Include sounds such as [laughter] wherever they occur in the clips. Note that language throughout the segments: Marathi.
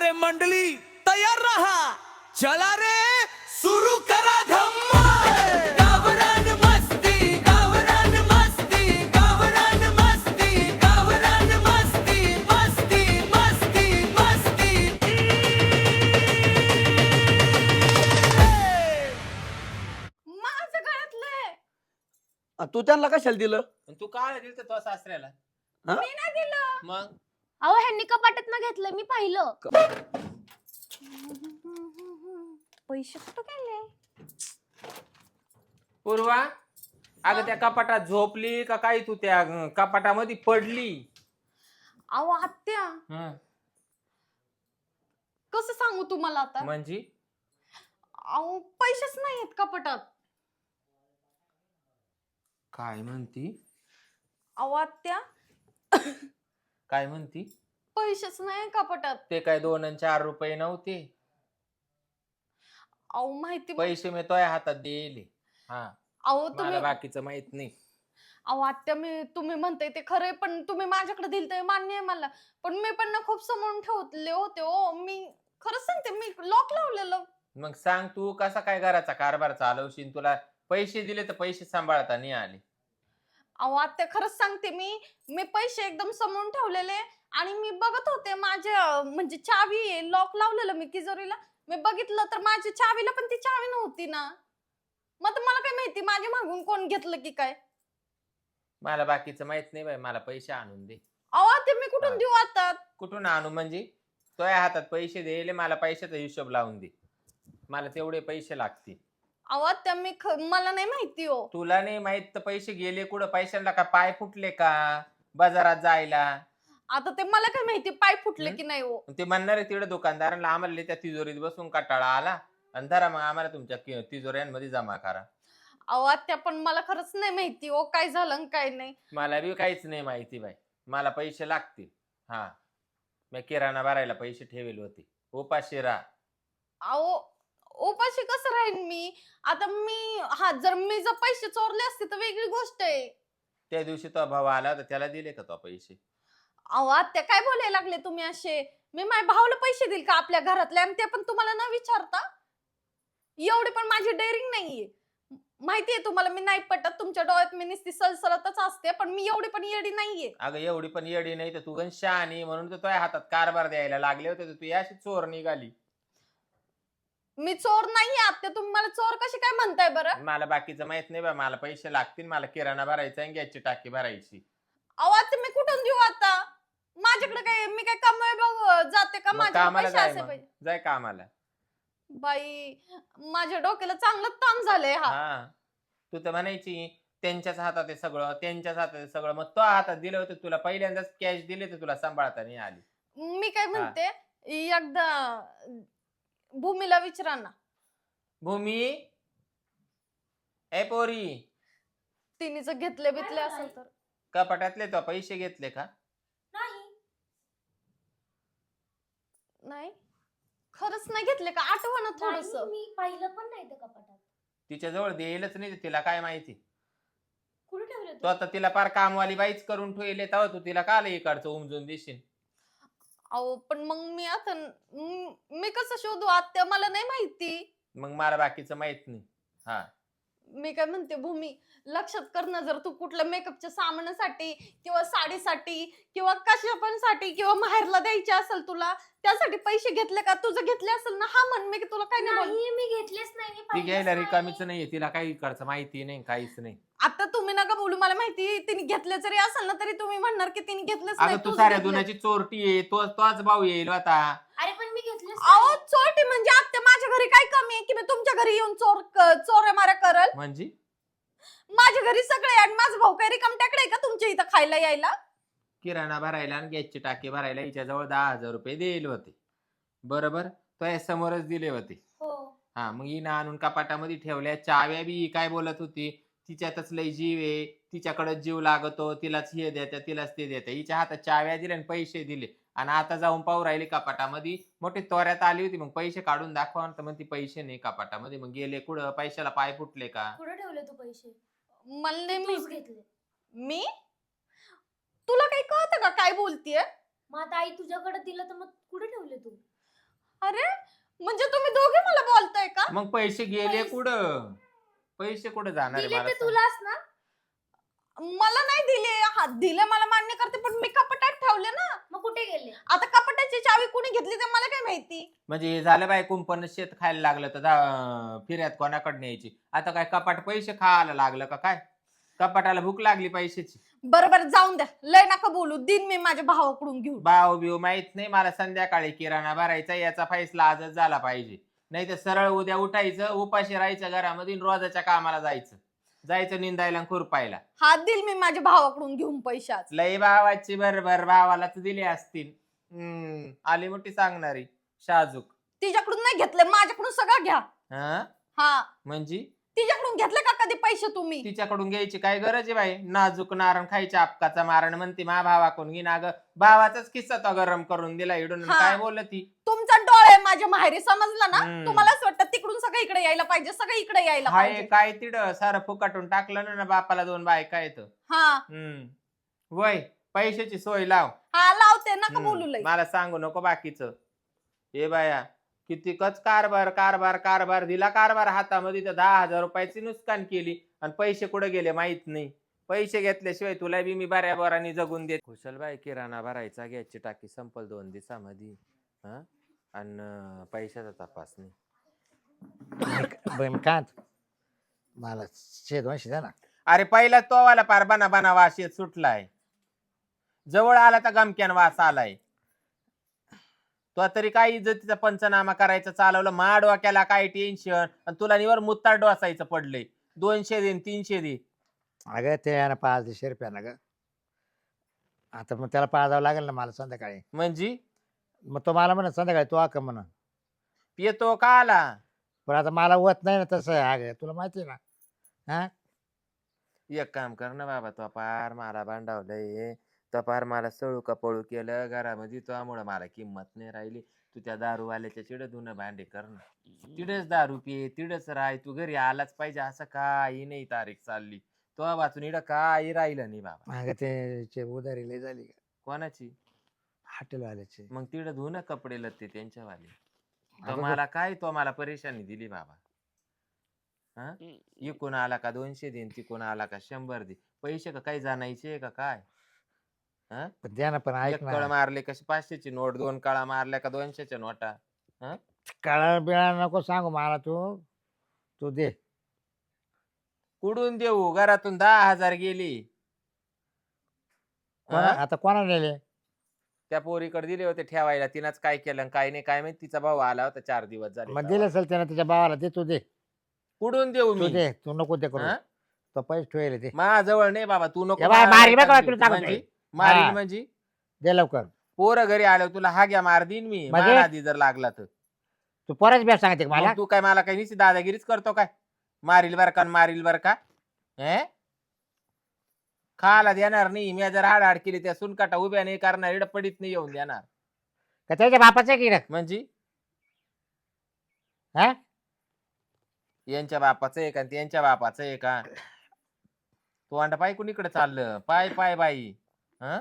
अरे मंडळी तयार रहा. चला रे सुरू करा धम्माल गावरान मस्ती गावरान मस्ती गावरान मस्ती गावरान मस्ती मस्ती मस्ती मस्ती. माझं गळ्यातलंय आ, तू त्यांना कशाला दिलं? तू काय दिल तो सासऱ्याला? मी नाही दिलं. मग? अहो ह्यांनी कपाटात ना घेतलं मी पाहिलं. पैसे कुठं गेले? पूर्वा अगं त्या कपाटात झोपली का काय तू त्या अं, कपाटामध्ये पडली? अहो आत्या. हं, कसं सांगू तुम्हाला आता? म्हणजे? अहो पैसेच नाहीत कपाटात. काय म्हणती? अहो आत्या. काय म्हणती? पैसेच नाही कपाटात ते काय दोन आणि चार रुपये नव्हते. अहो माहिती पैसे मी तोय हातात दिले. हा. अहो मला तुम्ही बाकीचं माहीत नाही. अहो आत्या मी तुम्ही म्हणताय ते खरंय पण तुम्ही माझ्याकडे दिल ते मान्य आहे मला. पण मी पण ना खूप समोरून ठेवले होते हो. मी खरंच सांगते मी लॉक लावलेलं. मग सांग तू कसा काय घराचा कारभार चालवशील? तुला पैसे दिले तर पैसे सांभाळता नाही आले. अहो आत्या खरंच सांगते मी मी पैसे एकदम समोरून ठेवलेले आणि मी बघत होते माझे अं, म्हणजे चावी लॉक लावलेलं मी तिजोरीला मी बघितलं तर माझ्या चावीला पण ती चावी नव्हती ना. मग आता मला काय माहिती माझ्या मागून कोण घेतलं की काय? मला बाकीचं माहीत नाही बाई मला पैसे आणून दे. अहो आत्या मी हा. कुठून देऊ आता? कुठून आणू म्हणजे? तोया हातात पैसे दिले मला पैशाचा हिशोब लावून दे. मला तेवढे पैसे लागतील. अहो आत्या मी ख- मला नाही माहिती हो. तुला नाही माहीत तर पैसे गेले कुठं? पैशांना का पाय फुटले का? बाजारात जायला. आता ते मला काय माहिती पाय फुटले? की नाही हो. ते म्हणणार आहे तिकडे दुकानदारांना आम्हाला त्या तिजोरीत बसून कटाळा आला. आणि धरा मग आम्हाला तुमच्या कि- तिजोऱ्यांमध्ये जमा करा. अहो आत्या पण मला खरंच नाही माहिती हो काय झालं आणि काय नाही. मला बी काहीच नाही माहिती बाई. मला पैसे लागतील. हा. मी किराणा भरायला पैसे ठेवले होते. उपाशी राहा. अहो उपाशी कसं राहीन मी? आता मी हा जर मी जर पैसे चोरले असते तर वेगळी गोष्ट आहे. त्या दिवशी तो भाऊ आला होता त्याला दिले का तो पैसे? अहो आत्या काय बोलायला लागले तुम्ही असे? मी माझ्या भावाला पैसे देईल का आपल्या घरातले? आणि ते पण तुम्हाला न विचारता? एवढी पण माझी डेअरिंग नाहीये. माहितीये तुम्हाला मी नाही पटत. तुमच्या डोळ्यात मी नुसती सलसलतच असते पण मी एवढी पण येडी नाहीये. अगं एवढी पण येडी नाही तर तू गण शहाणी म्हणून तर तुझ्या हातात कारभार द्यायला लागले होते तर तू याशी चोर निघाली. मी चोर नाहीये आत्या तुम्ही मला चोर कशी काय म्हणताय बरं? मला बाकीचं माहीत नाही बा मला पैसे लागतील मला किराणा भरायचा आणि गॅसची टाकी भरायची. आता मी कुठून देऊ आता? माझ्याकडे काय मी काय कमवाय बघ जाते का मग माझ्याकडे? कामाला पैसे जाय असे मग. पाहिजे जाय कामाला. बाई माझ्या डोक्याला चांगलं ताण झालंय हा. हा. तू तर म्हणायची त्यांच्याच हातात आहे सगळं त्यांच्याच हातात आहे सगळं. मग तो हातात दिलं होतं तुला पहिल्यांदाच कॅश दिले तर तुला सांभाळता नाही आली. मी काय म्हणते एकदा भूमीला विचारा ना. भूमी? ए पोरी. तिने जर घेतले बितले असेल? तर. कपाटातले तो पैसे घेतले का? नाही. नाही. खरंच नाही घेतले का? आठवण थोडस नाही, मी पाहिलं पण नाही त्या कपाटात. तिच्या जवळ देईलच नाही तिला काय माहिती? कुठे ठेवलं तो? आता तिला पार कामवाली बाईच करून ठेवले तेव्हा तू तिला काल इकडचं उमजून देशील. अहो पण मग मी आता म- मी कसं शोधू? आत्या मला नाही माहिती. मग मला बाकीचं माहीत नाही. हा. मी काय म्हणते भूमी लक्षात कर ना जर तू कुठल्या मेकअपच्या सामानासाठी किंवा साडीसाठी किंवा कशा पण साठी किंवा माहेरला द्यायचे असेल तुला त्यासाठी पैसे घेतले का? तुझं घेतले असेल ना? हा म्हण मी की तुला काय नाही मी घेतलेच नाही मी ती पाहिलंच घ्यायला नाही. रिकामीच नाहीये तिला काही इकडचं माहिती नाही काहीच नाही. आता तुम्ही नका बोलू मला माहिती तिने घेतले जरी असेल ना तरी तुम्ही म्हणणार की तिने घेतलेच नाही अगं तू तूच साऱ्या घेतले. दुन्याची चोरटी आहे तो तोच भाऊ येईल आता. अरे पण मी घेतलेच अहो नाही. चोरटी म्हणजे आत्या माझ्या घरी काय कमी आहे की मी तुमच्या घरी येऊन चोर चोऱ्या मारा करल? म्हणजे? माझ्या घरी सगळे आहे आणि माझा भाऊ काय रिकाम टाकडे का तुमच्या इथं खायला यायला? किराणा भरायला आणि गॅसची टाकी भरायला हिच्या जवळ दहा हजार रुपये दिले होते. बरोबर? तो या समोरच दिले होते. हो. हा मग हिनं आणून कपाटामध्ये ठेवल्या चाव्या बी काय बोलत होती? तिच्यातच लय जीव आहे तिच्याकडे जीव लागतो तिलाच हे देत्या तिलाच ते देत्या. हिच्या हातात चाव्या दिल्या आणि पैसे दिले. आणि आता जाऊन पाहू राहिली कपाटामध्ये. मोठी त्वऱ्यात आली होती मग पैसे काढून दाखवा. तर मग ती पैसे नाही कपाटामध्ये. मग गेले कुठं? पैशाला पाय फुटले का? कुठे ठेवले तू पैसे? मला नाही तूच माहिती. घेतले. मी? तुला काही कळतं का? काय बोलतीये? मग आता आई तुझ्याकडे दिलं तर मग कुठे ठेवले तू? अरे म्हणजे तुम्ही दोघे मला बोलताय का? मग पैसे गेले पैसे- कुठं? पैसे कुठं जाणार आहे दिले मला ते? तुलाच ना. मला नाही दिले. हा दिले मला मान्य करते पण मी कपाटात ठेवले ना. मग कुठे गेले? आता कपाटाची चावी कुणी घेतली ते मला काय माहिती? म्हणजे हे झालं बाय कुंपण शेत खायला लागलं तर दा- फिर्याद कोणाकडे न्यायची आता काय कपाट पैसे खायला लागलं का काय? कपाटाला भूक लागली पैशाची. बरं बरं जाऊन द्या. लय नका बोलू. दिन मी माझ्या भावाकडून घेऊन. बाव बिव माहीत नाही मला संध्याकाळी किराणा भरायचा याचा फैसला आजच झाला पाहिजे. नाही तर सरळ उद्या उठायचं उपाशी राहायचं घरामध्ये आणि रोजाच्या कामाला जायचं. जायचं निंदायला आणि खुरपायला. हा दिल मी माझ्या भावाकडून घेऊन पैशाच. लय भावाची बरोबर भावालाच दिली असतील. हम्म आली मोठी सांगणारी शाजूक. तिच्याकडून नाही घेतले माझ्याकडून सगळं घ्या. हा? हा. म्हणजे? तिच्याकडून घेतले का कधी पैसे तुम्ही? तिच्याकडून घ्यायची काय गरज आहे बाई? नाजूक नारण खायच्या अपकाचा मारण म्हणते मा भावाकडून घे ना ग. भावाचाच किस्सा तो गरम करून दिला इडून हा. काय बोलत? तुमचा डोळे माझ्या माहेरी समजला ना हम्म. तुम्हाला असं वाटतं तिकडून सगळं इकडे यायला पाहिजे सगळं इकडे यायला हाय पाहिजे. काय तिड सारं फुकाटून टाकलं ना ना बापाला दोन बायका येत हा. वय पैशाची सोय लाव. हा लावते नका हम्म, बोलू मला सांगू नको बाकीच. हे बाया कितीकच कारभार कारभार कारभार दिला कारभार हातामध्ये तर दहा हजार रुपयाची नुकसान केली आणि पैसे कुठे गेले माहीत नाही. पैसे घेतल्याशिवाय तुला बी मी बऱ्या बरानी जगून देत. कुशल बाई किराणा भरायचा गॅसची टाकी संपल दोन दिवसामध्ये. हा? आणि पैशाचा तपास नाही. काय? मला शे दोनशे द्या ना. अरे पहिला तो वाला पार बना बना वास येत सुटलाय. जवळ आला तर गमक्यान वास आलाय. तो तरी काय इज्जतीचा पंचनामा करायचं चालवलं मा डोक्याला काय टेन्शन आणि तुला निवर मुत्तार डोसायचं पडलंय. दोनशे देन तीनशे दे. अगं ते आहे ना पाच दीडशे रुपया ना ग. आता मग त्याला पाजावं लागेल ना मला संध्याकाळी. म्हणजे? मग तो मला म्हणा संध्याकाळी तो आका म्हणा. पियतो का आला? पण आता मला होत नाही ना तसं. आहे अगं तुला माहिती आहे ना? हा? एक काम कर ना बाबा तो पार मला भांडावलंय. तो पार मला सळू का पळू केलं घरामध्ये त्यामुळं मला किंमत नाही राहिली. तू त्या दारूवाल्याच्या चिड धुणं भांडे कर ना. तिडच दारू पिये तिडच राय तू घरी आलाच पाहिजे असं काही नाही तारीख चालली. तो वाचून इडं काही राहिलं नाही बाबा. अगं ते चे उधारी लय झाली का कोणाची? हॉटेलवाल्याचे मग तिडं धुणं कपडे लत्ते त्यांच्यावाले. तो अगं मला काय तो मला परेशानी दिली बाबा. हा? इकून आला का दोनशे देईन तिकून आला का शंभर दे पैसे का काही जाणायचे का काय? पण द्या ना पण ऐक एक कळ ना मारले कशी पाचशेची नोट दोन काळा मारल्या का दोनशेच्या नोटा? काळा बिळा नको सांगू मला तू. तू दे. कुडून देऊ? घरातून दहा हजार गेली. कोणा हा? आता कोणा नेले? त्या पोरीकडे दिले होते ठेवायला तिनंच काय केलं आणि काय नाही काय माहिती तिचा भाऊ आला होता चार दिवस झाले मग. दिलं असेल त्यानं त्याच्या भावाला दे तू दे कुठून देऊ तू मी दे तू नको दे करू हा? तो पैसे ठेवले ते माझ्याजवळ नाही बाबा तू नको ए मारील तुला. सांगतोय. म्हणजे? मारील हा. म्हणजे दे लवकर पोरं घरी आल्यावर तुला हा घ्या मार देईन मी म्हणजे? मला आधी जर लागला तर तू परत बॅग सांगते का मला मग तू काय मला काही निश्चित दादागिरीच करतो काय मारील बर का न मारील बर का हे खायला देणार नाही. मी जर हाड केली त्या सुनकाटा उभ्या नाही करणार इकडं पडीत नाही येऊन देणार. का त्याच्या बापाचं आहे की? म्हणजे? हा? यांच्या बापाचं आहे का आणि त्यांच्या बापाचं आहे का तो अंडा पाय कुणीकडे चाललं? पाय पाय बाई. ह?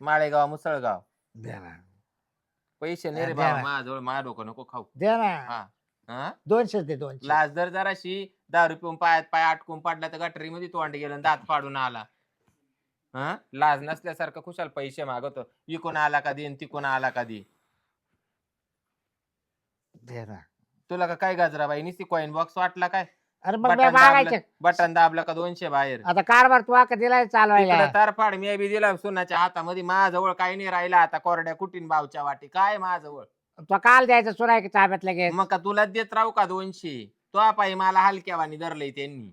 माळेगाव मुसळगाव. दे ना. पैसे नाही रे द्या बाबा ना. माझ्याजवळ माझ्या डोकं नको खाऊ. दे ना. हा. हा? दोनशेच दे दोनशे. लाज दर जराशी दारू पिऊन पायात पाय अटकून पडला तर गटरीमध्ये तोंड गेलं आणि दात फाडून आला. हा? लाज नसल्यासारखं खुशाल पैसे मागवतो. इकून आला का देन तिकून आला का दे दे ना. तुला का काय गाजराबाई नुसती कॉईन बॉक्स वाटला काय? अरे मग मी बटन मागायचे दाबलं बटन दाबलं का दोनशे बाहेर? आता कारभार तू आका दिलाय चालवायला. तारफाड मी बी दिला सुनाच्या हातामध्ये. माझ्याजवळ काही नाही राहिला आता कोरड्या कुटीन बावच्या वाटी. काय माझ्याजवळ? तो काल द्यायचा सुनाय की ताब्यात लगेच. मग का तुला देत राहू का दोनशे? तो पायी मला हलक्यावानी धरलंय त्यांनी.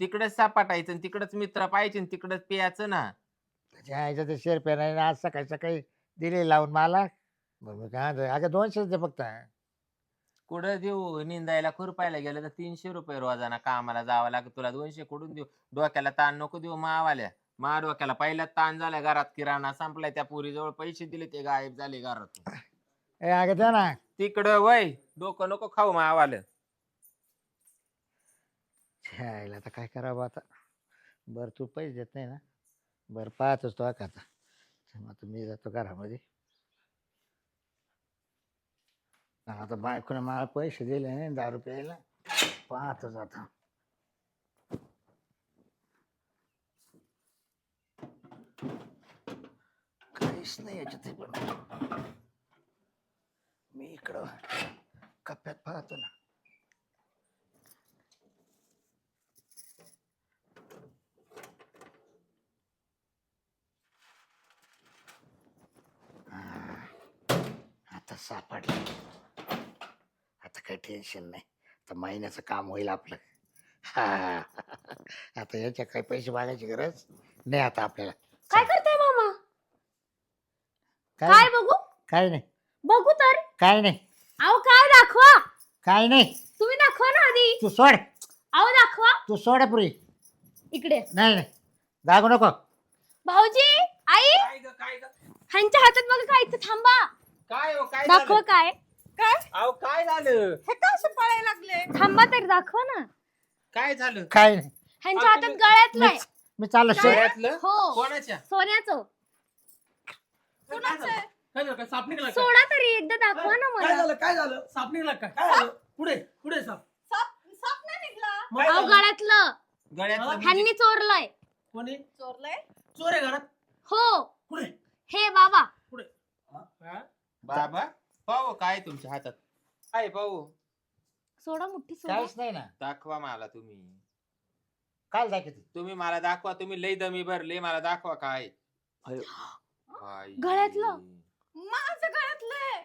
तिकडेच सापाटायचं आणि तिकडच मित्र पाहिजे आणि तिकडच प्यायचं ना. आईचं ते शेर पेन आज सकाळी सकाळी दिले लावून मला. बरं मी काय अगं दोनशेच दे फक्त. कुठं देऊ? निंदायला खुरपायला गेलं तर तीनशे रुपये रोजाना कामाला जावं लागत. तुला दोनशे कुठून देऊ? डोक्याला ताण नको देऊ मावाल्या. मा डोक्याला पहिला ताण झाला घरात किराणा संपलाय त्या पुरीजवळ पैसे दिले ते गायब झाले घरातून. ए अगं ना. तिकडं वय डोकं नको खाऊ मावालं छायला आता काय करावं आता? बरं तू पैसे देत नाही ना? बरं पाहतोच तो आता मग आता मी जातो घरामध्ये. आता बायकोने मला पैसे दिले नाही दारू प्यायला. पाहतच आता. काहीच नाही याच्यात पण. मी इकडं कप्प्यात पाहतो ना हा. आता सापडलं आता काही टेन्शन नाही. आता महिन्याचं काम होईल आपलं. हा आता याच्या काही पैसे मागायची गरज नाही आता आपल्याला. काय करताय मामा? काय काय बघू? काय नाही. बघू तर. काय नाही. अहो काय दाखवा. काय नाही. तुम्ही दाखवा ना आधी. तू सोड. अहो दाखवा. तू सोड पुरी. इकडे. नाही नाही. जागू नको. भाऊजी आई. काय ग काय ग? ह्यांच्या हातात बघा काय इथं थांबा. काय हो काय दाखवा झालं? काय? काय? अहो काय झालं? हे का असे पळायला लागले? थांबा तरी दाखवा ना. काय झालं? काय? नाही ह्यांच्या हातात तुम्ही- गळ्यातलं आहे मी चाललो गळ्यातलं हो. कोणाच्या सोन्याचं. कुणाचं? आहे? काय झालं? काय साप निघाला काय सोडा तरी एकदा दाखवा ना काय मला. झालं? काय झालं? साप निघाला काय काय झालं? पुढे पुढे साप. साप? साप नाही निघला? मग अहो गळ्यातलं. गळ्यातलं म्हणजे- ह्यांनी चोरलंय. कोणी? चोरलंय? चोर आहे घरात? हो. पुढे. हे बाबा. हा? बाबा पाहू काय तुमच्या हातात. काय पाहू? सोडा मुठ्ठी सोडा. काहीच नाही ना. दाखवा मला तुम्ही. काल दाखवते. तुम्ही मला दाखवा तुम्ही लई दमी भरले मला दाखवा काय. काय? गळ्यातलं? माझं गळ्यातलंय.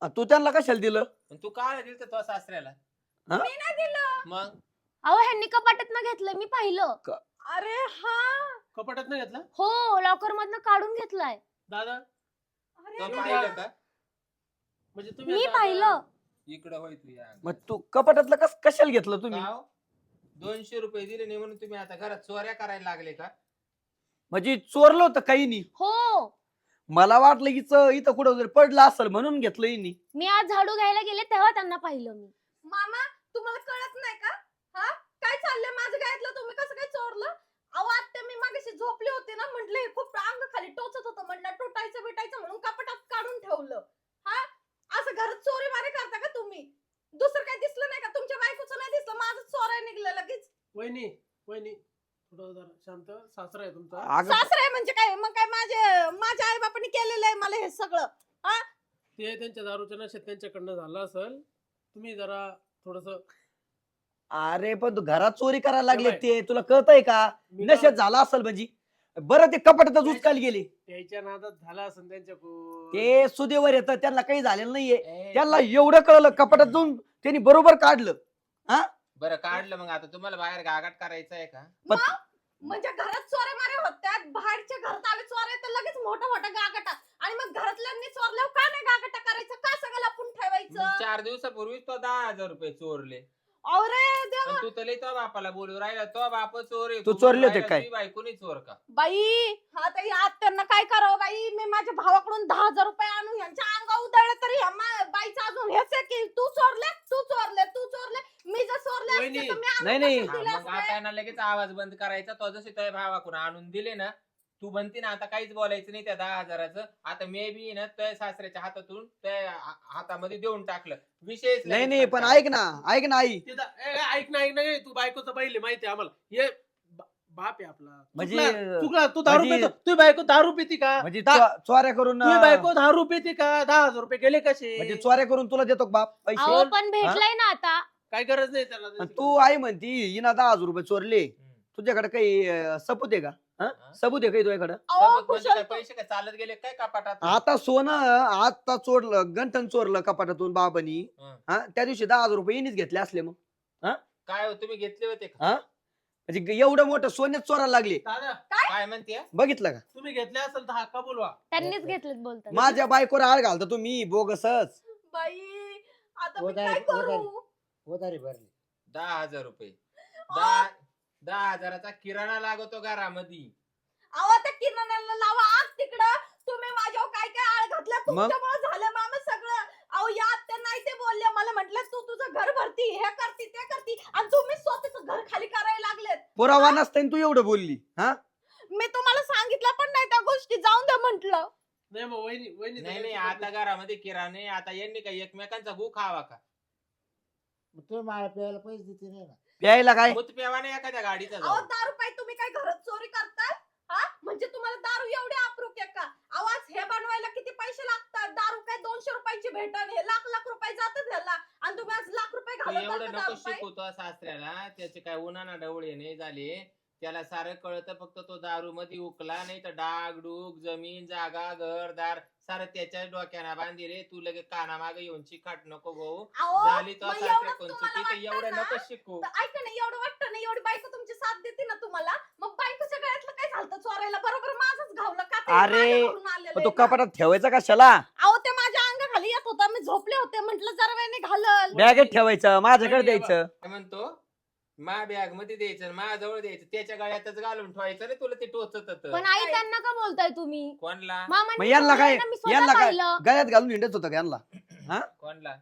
आ, तू त्यांना कशाला दिलं? पण तू काय दिल तो सासऱ्याला? मी नाही दिलं. मग? अहो ह्यांनी कपाटात घेतलंय मी पाहिलं. अरे हा. कपाटात नाही घेतला? हो लॉकर मधनं काढून घेतलाय. दादा तो तुम्ही पाहिलं द्या. का? म्हणजे तुम्ही मी आता- पाहिलं. इकडं होय तू या. मग तू कपाटातलं कस कशाला घेतलं तुम्ही? हो? दोनशे रुपये दिले नाही म्हणून तुम्ही आता घरात चोऱ्या करायला लागले का? म्हणजे चोरलं होतं काही नाही हो. मला वाटलं की च- इथं कुठं जरी पडलं असेल म्हणून घेतलं हिनी. मी आज झाडू घ्यायला गेले तेव्हा त्यांना पाहिलं मी. मामा तुम्हाला कळत नाही का? हा? काय चाललंय माझं गळ्यातलं तुम्ही कसं काय चोरलं? अहो आत्या मी मागाशी झोपले होते ना म्हंटल हे खूप अंग खाली टोचत होतं म्हटलं टोटायचं बिटायचं म्हणून कपाटात काढून ठेवलं. हा? असं घरात चोरी मारे करता का तुम्ही? दुसरं काय दिसलं नाही का? तुमच्या बायकोचं नाही दिसलं माझं चोराय निघलं लगेच. वहिनी वहिनी थोडं जरा शांत सासरा आहे तुमचा. अगं सासरे म्हणजे काय? मग काय माझे माझ्या आई बापांनी केलेलं आहे मला हे सगळं ते त्यांच्या दारूच्या नशेत त्यांच्याकडनं झालं असेल. तुम्ही जरा थोडस अरे पण तू घरात चोरी करायला लागले. ते. तुला कळतंय का? नशेत झाला असेल म्हणजे. बरं ते कपाटातच उचकायला गेले. त्याच्या नादात झाला असेल त्यांच्याकडून ते सुदेवर येतं. त्यांना काही झालेलं नाहीये. त्यांना एवढं कळलं कपाटात जाऊन त्यांनी बरोबर काढलं. बरं काढलं मग. आता तुम्हाला बाहेर गागाट करायचं आहे का? मग? म्हणजे घरात चोऱ्या मारे होत्या बाहेरच्या घरात आले चोरे तर लगेच मोठं मोठं गागटा आणि मग घरातल्यांनी चोरल्यावर का नाही गागटा करायचं? का सगळं लपून ठेवायचं? चार दिवसापूर्वीच तो दहा हजार रुपये चोरले. अरे देवा तू तर लई तो बापाला बोलू राहिला तो बाप चोर आहे तू चोरले होते काय? बायकोनी चोर का बाई हा ताई आज त्यांना काय करावं बाई मी माझ्या भावाकडून दहा हजार रुपये आणून यांच्या अंगा उधळले तरी ह्या मा- बाईचं अजून हेच आहे की तू चोरले तू चोरले तू चोरले मी जर चोरले असते वहिनी. तर मी आणून नाही, नाही. कशाला हा, दिले मग असते? आता ना लगेच आवाज बंद करायचा तो जसे तुझ्या भावाकडून आणून दिले ना तू म्हणते ना आता काहीच बोलायचं नाही त्या दहा हजाराचं. आता मे बी ना तुझ्या सासऱ्याच्या हातातून त्या हा- हातामध्ये देऊन टाकलं. विषय नाही नाही पण ऐक ना ऐक ना आई. ते ए, ए, ऐक ना ऐक ना ए, तू बायकोचं पहिले माहिती आहे आम्हाला. हे बा- बाप आहे आपला. म्हणजे- चुकला- चुकला तू दारू म्हणजे- पितो तुझी बायको दारू पिती का? म्हणजे दा- चो- चोऱ्या करून तुझी अं, बायको दारू पिती का? दहा हजार रुपये गेले कसे? म्हणजे चोऱ्या करून तुला देतो का बाप पैसे? पण भेटलंय ना आता. काय गरज नाही त्याला आणि. तू आई म्हणती हिना दहा हजार रुपये चोरले. तुझ्याकडे काही अं, सबूत आहे का? हं? हा? सबूत आहे काही तुझ्याकडे? अहो, सबूत म्हणजे कुशल काय, पैसे काय चालत गेले काय कपाटात? आता सोनं आता चोरलं गंठन चोरलं कपाटातून बाबानी. हं. हा त्या दिवशी दहा हजार रुपये हिनीच घेतले असले मग. काय हो, तुम्ही घेतले होते का? हा? म्हणजे एवढं मोठं सोन्यात चोरायला लागले. दादा काय? म्हणते बघितलं का? तुम्ही घेतले असेल तर हक्का बोलवा? त्यांनीच घेतलेत बोलतात. माझ्या बायकोवर आळ घालता तुम्ही बोगसच. बाई आता मी उधारी- काय करू? उधारी भरली. दहा हजार रुपये. दहा दहा हजाराचा किराणा लागतो घरामध्ये. अहो त्या किराण्याला लावा. आग तिकडं. तुम्ही माझ्यावर काय काय आळ घातला? तुमच्यामुळे झालं मामा सगळं. अहो या आत्या नाही ते बोलले. मला म्हटलं तू तुझं घर भरती हे करती ते करती. आणि तुम्ही स्वतःच घर खाली करायला लागलेत. पुरावा नसताना तू एवढं बोलली हा? मी तुम्हाला सांगितलं पण नाही त्या गोष्टी. जाऊन द्या म्हंटल. नाही मग वहिनी वहिनी नाही नाही आता घरामध्ये किराणे आता यांनी काही एकमेकांचा गु खावा का? मग तुम्ही मला प्यायला पैसे देते नाही ना प्यायला काय? मूत प्यावा नाही एखाद्या गाडीचा अहो जाऊन. दारू पाय तुम्ही काय घरात चोरी करताय? हा? म्हणजे तुम्हाला दारू एवढी अप्रूप आहे का? आवाज हे बनवायला किती पैसे लागतात? दारू काय दोनशे रुपयाची भेटन हे लाख लाख रुपये जातात ह्याला? आणि तुम्ही आज लाख रुपये तू एवढं का नको दारू पायी? शिकवतो सासऱ्याला. त्याचे काय उन्हाना डवळे नाही झाले. त्याला सारं कळतं फक्त तो दारू मध्ये उकला नाही तर डाग डूग जमीन जागा घर दार सारं त्याच्या डोक्याना बांधिले तू लगेच काना मागे येऊन चिकाट नको भाऊ. अहो, झाली तो मग तुम्हाला चुकी तर वाटतं एवढं ना? नको शिकू. तर ऐका ना एवढं वाटतं ना एवढी बायको तुमची साथ देते ना तुम्हाला? मग बायकोच्या गळ्यातलं काय झालं चोरायला? बरोबर माझंच घावलं का ते? अरे, माझ्या घरून आलेलं मग आहे तो ना. कपाटात ठेवायचा कशाला अहो ते माझ्या अंगाखाली येत होता मी झोपले होते म्हंटल जरा वेळेने घालल. बॅगेत ठेवायचं माझ्याकडे द्यायचं. मा बॅगमध्ये द्यायचं मा जवळ द्यायचं. त्याच्या गळ्यातच घालून ठेवायचं रे तुला ते टोचत पण आई त्यांना का बोलताय तुम्ही? कोणला? मामांनी यांना काय- ना, मी स्वतः यांना काय- पाहिलं. गळ्यात घालून हिंडत होतं का यांना कोणला?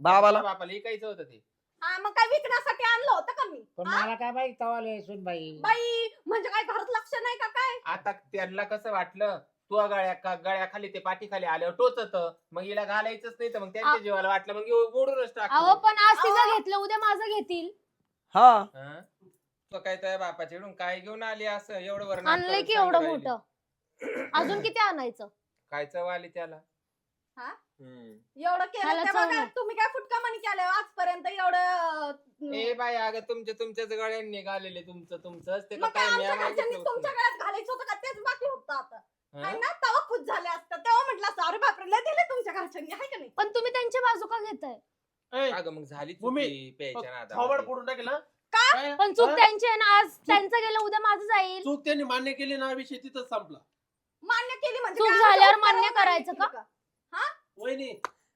बाबाला? बापाला इकायचं होतं ते. हा मग काय विकण्यासाठी आणलं होतं का मी? पण हा? मला काय माहिती तवाले सुन बाई. बाई म्हणजे काय घरात लक्ष नाही का काय? आता त्यांना कसं वाटलं? तू गळ्या का गळ्याखाली ते पाठीखाली आल्यावर टोचत. मग हिला घालायचंच नाही तर मग त्यांच्या आ- जीवाला वाटलं मग ह्यो मोडूनच अहो टाक पण आज तिचं घेतलं उद्या माझं घेतील. हा. तो काय त्या बापाच्या इकडून काय घेऊन आली असं? एवढं आणलंय की एवढं मोठं? अजून किती आणायचं? काय चव आली त्याला? हा? हम्म. एवढं केलं चव नाही. तुम्ही काय फुटकामानी केलं? आजपर्यंत एवढं ए बाई अगं तुमच्या तुमच्याच गळ्यांनी निघालेले तुमचं तुमचंच. ते मग काय काय आमच्या म्या घरच्यांनी मागितलं तुमच्या? गळ्यात घालायचं होतं का? तेच बाकी होतं आता. हा? है ना तेव्हा खुश झाले असतं. तेव्हा म्हटलं असतं अरे बापरे लय दिले तुमच्या घरच्यांनी आहे का नाही? पण तुम्ही त्यांची बाजू का घेताय? अगं मग झाली भूमी, चुकी प्यायच्या थोबड नादामध्ये. फोडून टाकेल हा? का? काय? पण चूक हा? त्यांची आहे ना आज त्यांचं गेलं उद्या माझं जाईल चूक त्यांनी मान्य केली ना विषय तिथंच संपला मान्य केली म्हणजे चूक काय झाल्यावर मान्य करायचं केली का? वहिनी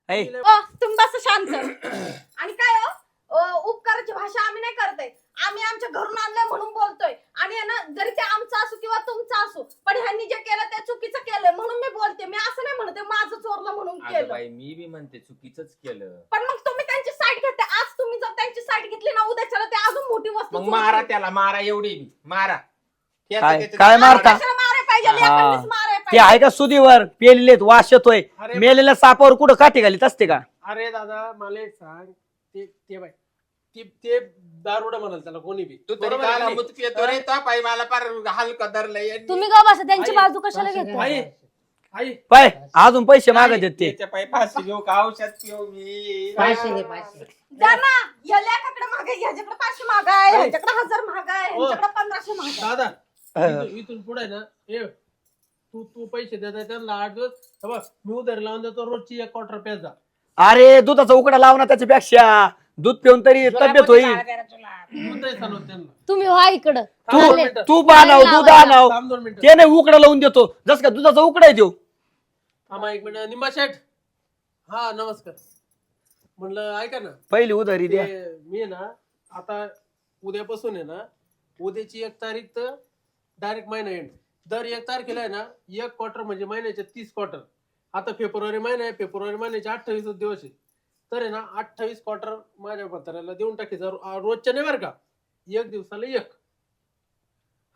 ऐ. तिला- ओ, तुम्ही बस शांत [coughs] आणि काय हो अ, उपकाराची भाषा आम्ही नाही करतोय आम्ही आमच्या घरून आणलंय म्हणून बोलतोय आणि आहे ना जरी ते आमचं असो किंवा तुमचं असो पण ह्यांनी जे केलं ते चुकीचं केलंय म्हणून मी बोलते मी असं नाही म्हणते माझं चोरलं म्हणून अगं केलं बाई मी बी म्हणते चुकीच केलं पण मग तुम्ही त्यांची साईड घेते आज तुम्ही साईड घेतली ना उद्याच्याला ते अजून मोठी वस्तू मग मारा. त्याला मारा एवढी मारा त्याचं काय- त्याचं- काय मारता? कशाला मारायला पाहिजे हा. लेकरांनीच मारायला ते पाहिजे आहे का सुधीवर पेलेत वास येतोय अरे मेलेल्या सापावर कुठं काठी घालीत असते का अरे दादा मला एक सांग ते ते बाई ते ते दारुड म्हणाल त्याला कोणी बी तू तरी बरोबर आहे काला की नाही? मुत पितो रे तो पाय मला फार हलकं धरलंय यांनी. तुम्ही का बसा त्यांची आई, बाजू कशाला आई. आई. पाय अजून पैसे मागत आहेत ते. त्याच्या पाय फाशी घेऊ का? औषध पिऊ मी. पाचशे दे पाचशे. जा ना या ह्याच्याकडे पाचशे. ह्याच्याकडे हजार. ह्याच्याकडे पंधराशे दादा इथून- इथून पुढे ना ए तू तू पैसे देता त्यांना आठ दिवस. हे बघ, मी उधारी लावून देतो रोजची एक क्वार्टर प्यायचा अरे दुधाचा उकडा लाव ना त्याच्यापेक्षा. दूध पिऊन तरी तब्येत होईल. तुम्ही व्हा इकडं. तू चालेल. तू दूध आणाव थांब दोन मिनिटं. ते नाही उकडा लावून देतो. जस का दुधाचा उकडा देऊ. थांबा एक मिनिट. निंबा शेठ. हा नमस्कार. म्हणलं ऐका ना. पहिली उधारी द्या. ते मी आहे ना आता उद्यापासून आहे ना उद्याची एक तारीख तर डायरेक्ट महिना एंड दर एक तारखेला आहे ना एक क्वार्टर म्हणजे महिन्याचे तीस क्वार्टर आता फेब्रुवारी महिना आहे फेब्रुवारी महिन्याचे अठ्ठावीस दिवस आहे. तर आहे ना अठ्ठावीस क्वार्टर माझ्या म्हाताऱ्याला देऊन टाकायचं रोजच्या नाही बरं का? एक दिवसाला एक.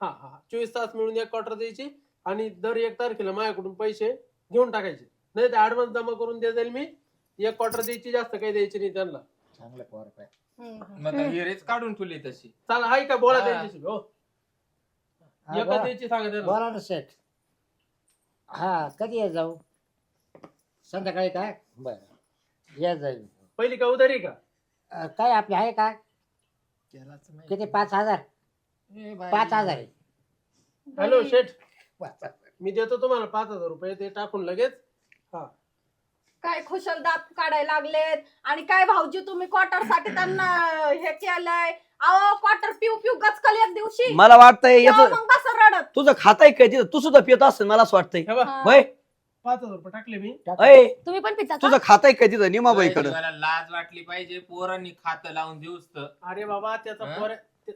हा हा चोवीस तास मिळून एक क्वार्टर द्यायची आणि दर एक तारखेला माझ्याकडून पैसे घेऊन टाकायचे. नाही ते ऍडव्हान्स जमा करून दे जाईल मी. एक क्वार्टर द्यायची जास्त काही द्यायची नाही त्यांना. चांगलं. मग हिरेच काढून ठेवली तशी. चाल हाय का? बोला हा. त्यांच्याशी हो. हा, बोला. द्यायची सांगा त्यांना. बोला ना सेठ हा कधी ये जाऊ? संध्याकाळी का? बरं. या जाईल. पहिली का उधारी का? अं, काय आपले आहे का? किती? पाच हजार? पाच हजार आहे. हॅलो शेठ. पाच हजार. मी देतो तुम्हाला पाच हजार रुपये ते टाकून लगेच. काय खुशाल दात काढायला लागलेत? आणि काय भाऊजी तुम्ही क्वार्टरसाठी त्यांना हे केलंय? अहो क्वार्टर पिऊ पिऊ गचकल एक दिवशी. मला वाटतंय तेव्हा याच मग बस रडत. तुझं खाताय काय तिथं? तू सुद्धा पित असेल मला असं वाटतंय. हे हा. पाच हजार रुपये टाकले मी. अय तुम्ही पण पिता का तुझं खाताय काय तिथं निमाबाईकडं लाज वाटली पाहिजे पोरांनी खातं लावून देऊस तर अरे बाबा त्याचा हा? पोर ते-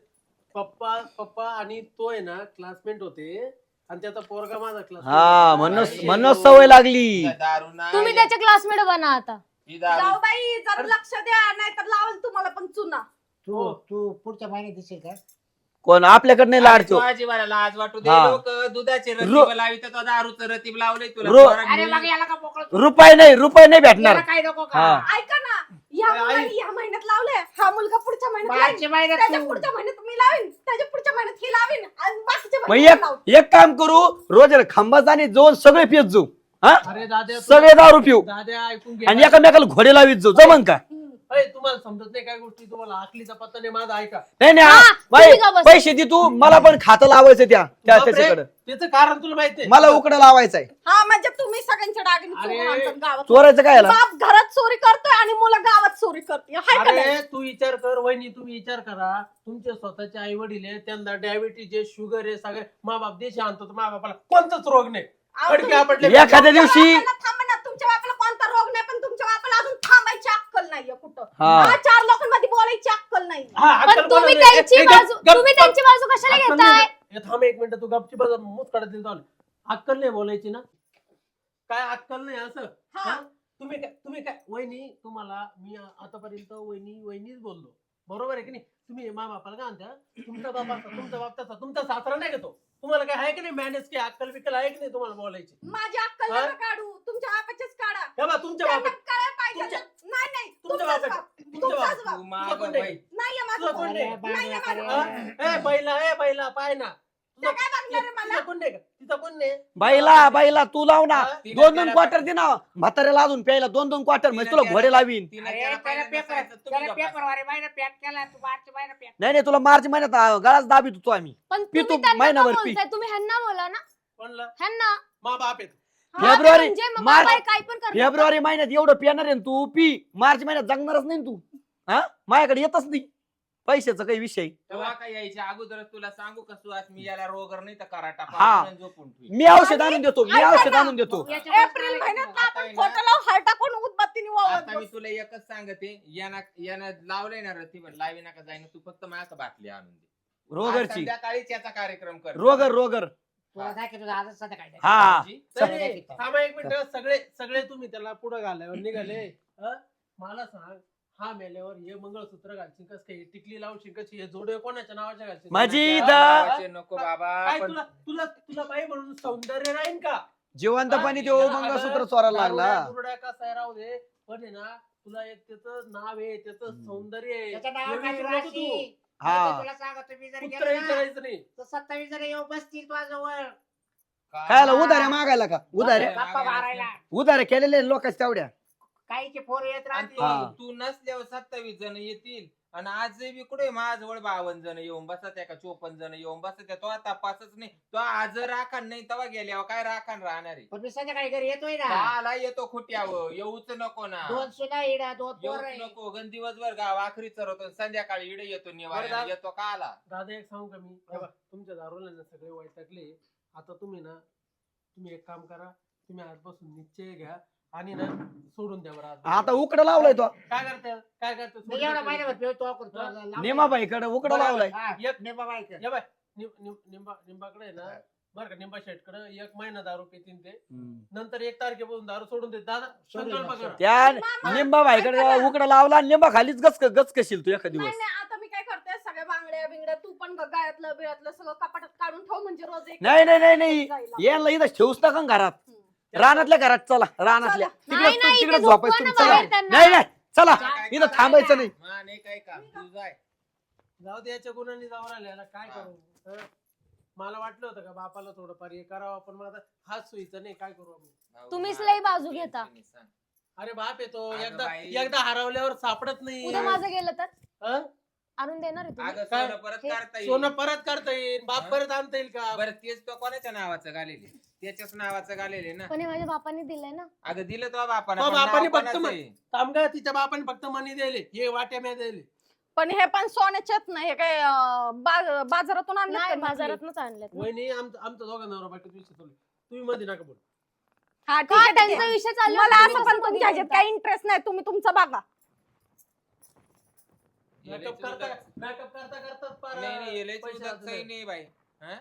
पप्पा पप्पा आणि तो आहे ना क्लासमेट होते. आणि त्याचा पोरगा माझा क्लास हा म्हणून म्हणून सवय लागली. दारू नाही. तुम्ही त्याचे क्लासमेट बना आता. ही दारू जाऊ बाई जरा लक्ष द्या नाहीतर लावल तुम्हाला पण चुना. तू हो. तू पुढच्या महिन्यात दिसेल का कोण? आपल्याकडे नाही लाडतो लाज वाटू दे हा. लोक दुधाचे रो- रतीब लावित तो दारूचं रतीब लावलंय तुला रो- पोरांनी. अरे मग याला का मोकळं रुपये नाही रुपये नाही भेटणार. याला काय नको का? हा. ऐका ना या आई. मुलाने या महिन्यात लावले हा मुलगा पुढच्या महिन्यात लावीन. महिन्यात त्याच्या तू- पुढच्या महिन्यात मी लावीन. त्याच्या पुढच्या महिन्यात ही लावीन. आणि बाकीच्या मग महिन्यात एक लावू. एक काम करू रोज खांबाच आणि जोन सगळे पित जाऊ हा? अरे सगळे दारू पिऊ. दाद्या ऐकून घे आणि एकामेकाला घोडे लावीत जाऊ. जमन का? अय, तुम्हाला समजत नाही काय गोष्टी तुम्हाला आखलीचा पत्ता नाही माझा ऐका. नाही नाही हा, आ, बाई, तुम्ही का बस- पैसे दे तू मला पण खातं लावायचं त्या त्या बापरे, त्याच्याकडे. त्याचं कारण तुला माहितीये मला उकडं लावायचंय. हा म्हणजे तुम्ही सगळ्यांच्या डागीने अरे. चोरून आणतात गावात. चोरायचं काय याला? बाप घरात चोरी करतोय आणि मुलं गावात चोरी करते हाय का नाही? अरे तू विचार कर वहिनी तुम्ही विचार करा. तुमचे स्वतःचे आई वडील आहे त्यांना डायबिटीज आहे शुगर आहे सगळे मा बाप देश आणतो मा बापाला. कोणताच रोग नाही. एखाद्या दिवशी बापाला थांबा ना, तुमच्या बापाला कोणता रोग नाही पण तुमच्या बापाला अजून थांबायची अक्कल नाहीये कुठं हा. हा चार लोकांमध्ये बोलायची अक्कल नाही हा, पण अक्कल तुम्ही नाही? त्यांची ए, गप- बाजू गप- तुम्ही गप- त्यांची बाजू कशाला अक्कल घेताय नाही. ए, थांब एक मिनिट तू गपची बाजू मूत काढत दिल अक्कल नाही बोलायची ना काय अक्कल नाही असं हा. हा? तुम्ही काय तुम्ही काय वहिनी तुम्हाला मी आतापर्यंत वहिनी वहिनीच बोललो बरोबर आहे की नाही तुम्ही मा बापाला काय म्हणता तुमचा बाप असा, तुमचा बाप तसा तुमचा सासरा नाही घेतो तुम्हाला काय आहे की नाही मॅनेज की अक्कल बिक्कल आहे की नाही तुम्हाला बोलायची माझी अक्कल हा? नका काढू तुमच्या बापाचीच काढा हे तुमच्या त्यांना कळायला पाहिजे तुमच्या-. नाही नाही तुमच्या तुमचाच बापाचं- बाप. तुमच्या तुमचाच बाप- बाप. तू माग तुझं कोण आहे? बाई. नाहीये माझं तुझं बाप. कोण नाही? नाहीये माझं हा? बाप. ए बैला ए बैला पाय ना त्या काय बघणार आहे मला? तिचा कोण नाही का? तिचा कोण नाही? बाईला बाईला तू लाव ना. हा? दोन दोन त्याला क्वार्टर दे ना. म्हाताऱ्याला अजून प्यायला दोन दोन क्वार्टर म्हणजे तुला घोडे लावीन. तिनं अरे, त्याला त्याला पहिल्यांदा पेपर सांगितलं, तुम्ही त्याला गप्प बसा. पेपर वारे महिना पॅक केला तू मार्च महिना पॅक नाही नाही तुला मार्च महिन्यात आ, गळाच दाबीत होतो आम्ही. पण पी तुम्ही तू त्यांना का महिनाभर पी. बोलताय तुम्ही ह्यांना बोला ना. कोणला? ह्यांना. मा बाप आहेत. हा, फेब्रुवारी- म्हणजे मग मार्च- काय पण. फेब्रुवारी महिन्यात एवढं पिणार आहे ना तू पी. मार्च महिन्यात जगणारच नाही ना तू. हा? माझ्याकडे येतच नाही. पैशाचा काही विषय. तेव्हा काय यायच्या अगोदरच तुला सांगू का सुहास मी याला रोगर नाही तर कराटा हा. पाडून झोपून. मी औषध आणून देतो मी औषध. आणून देतो. एप्रिल महिन्यात आपण हार टाकून उदबत्तीने वावरत आता मी बसू. तुला एकच सांगते याना यानं लावलंय ना रती लावी नका जाईन तू फक्त माझ्या बाटली आणून दे. आज रोगरची संध्याकाळीच याचा कार्यक्रम कर रोगर रोगर. तुला दाखव तुझा आजच संध्याकाळी दाखव. हा. सगळे थांबा एक मिनिट सगळे सगळे तुम्ही त्याला पुढे घालावर निघाले. हं? मला सांग. हा मेल्यावर हे मंगळसूत्र घालशील कस काही टिकली लावशील कशी हे जोडे कोणाच्या नावाच्या घालशील माझी कोणाच्या? दा- नावाचे नको बाबा काय पण तुला तुला तुला बाई म्हणून सौंदर्य राहील का जिवंतपणी तो हा? मंगळसूत्र अगं, चोरायला लागला दारुड्या- दुरुड्या कसा आहे राहू दे पण आहे ना तुला एक त्याचं नाव आहे त्याचं हम्म. सौंदर्य आहे हे नाव काय विसरू नको तू. राशी? हा. मी तर तुला सांगतो मी जर कुत्रा गेलो ना, विचारायचं नाही तर सत्तावीस जण येऊ बसतील कायला उधाऱ्या मागायला का उधाऱ्या गप्पा मारायला उधाऱ्या केलेले लोकांच्या तेवढ्या काहीचे फोन येत आणि राहतील. हा. तू- तू नसल्यावर सत्तावीस जण येतील. आणि आजही कुठे माझ्याजवळ बावन्न जण येऊन बसत आहे का? चोपन्न जण येऊन बसत आहे. तो तपासच नाही. तो आज राखण नाही तेव्हा गेल्यावर काय राखण राहणार आहे? पण मी संध्याकाळी घरी येतोय ना. आला येतो खुट्यावर. येऊच नको ना. दोन सुना इडा दोन पोर येऊच नको. गण दिवसभर गाव आखरी चरवतो संध्याकाळी इडे येतो बरं, येतो का आला दादा एक सांगू का मी? हे बघ, तुमच्या दारूला ना सगळे वैतागले. आता तुम्ही ना तुम्ही एक काम करा. तुम्ही आजपासून निश्चय घ्या. आणि ना सोडून द्या बरं. आता उकडं लावलाय तो काय करते काय करते मी एवढा पिऊ तो करतो. लावतो. नेमाबाईकडे उकडं लावलाय हा, एक. या बाय निम- निम- निंबा निंबाकडे आहे ना बरं का निंबा शेटकडे एक महिना दारू पितीन ते नंतर एक तारखेपासून दारू सोडून देत दादा सोडून संकल्प द्या, करा त्या निंबाबाईकडे. उकडं लावला आणि निंबा खालीच गच गच कशील तू एका नाही दिवस नाही आता मी काय करते सगळ्या बांगड्या बिंगड्या तू पण ग- गळ्यातलं बिळ्यातलं सगळं कपाटात काढून ठेव म्हणजे रोज एक नाही नाही नाही नाही जायला. यांना इथं ठेवूच नका घरात हम्म. रानातल्या घरात चला रानातल्या. नाही, तिकडे नाही, तिकडे इथे झोपायचं झोपवा ना तुम्ही चला बाहेर त्यांना. नाही नाही चला काय इथं? थांबायचं नाही मा, नाही काय काम तू जाय जाऊ दे याच्या गुणांनी जाऊ राहिल्याला काय. करू हं? मला वाटलं होतं का बापाला थोडंफार हे करावं पण माझा हात सुईचा नाही काय करू आम्ही तुम्हीच लई बाजू घेता. अरे बाप येतो अगं एकदा बाई. एकदा हरवल्यावर सापडत नाही उद्या माझं गेलं तर हं? आणून देणार आहे तुम्ही अगं काय? सोनं परत हे- काढता येईल सोनं परत करता येईल बाप? परत आणता येईल का बरं तेच तो कोणाच्या नावाचं घालेले त्याच्याच नावाचं घालेले ना पण हे माझ्या बापाने दिलंय ना अगं दिलं तो बापानं तो पण नाव बापाने फक्त कोणाचं म्हण- आहे? कामगार तिच्या बापाने फक्त मनी दिले हे वाट्या म्या दिले पण हे पण सोन्याच्यात नाही हे काय अं, बा- बाजारातून आणलं नाही बाजारातूनच आणलेत ना. वहिनी आमचं आमचं दोघं नवरा बायको विषय चालू आहे. तुम्ही मध्ये नका बोल हा ठीक आहे, ठीक त्यांचा आहे. विषय चालू मला आहे, असं तुम्ही पण कसं तुमच्या ह्याच्यात बोलता? काही इंटरेस्ट नाही तुम्ही तुमचं बघा मेकअप करता मेकअप करता करताच पार नाही नाही येले पैसे तुझं वाचले. काही नाही बाई. हं?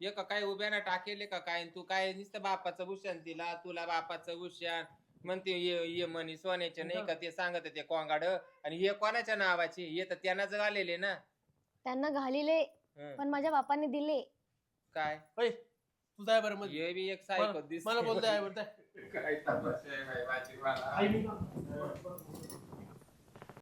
ये का काय उभ्या ना टाकेले का काय? तू काय नुसतं बापाचं भूषण तिला तुला बापाचं भूषण. म्हणते ये ये म्हणी सोन्याचे नाही का ते सांगत ते कोंगाड. आणि हे कोणाच्या नावाचे? हे तर त्यांनाच घालेले ना. त्यांना घालिले हं. पण माझ्या बापाने दिले. काय? होय तू जाय बरं मध्ये हे बी एक मला दिसते. मला बोलतोय बरं काय तमाशा आहे बाई,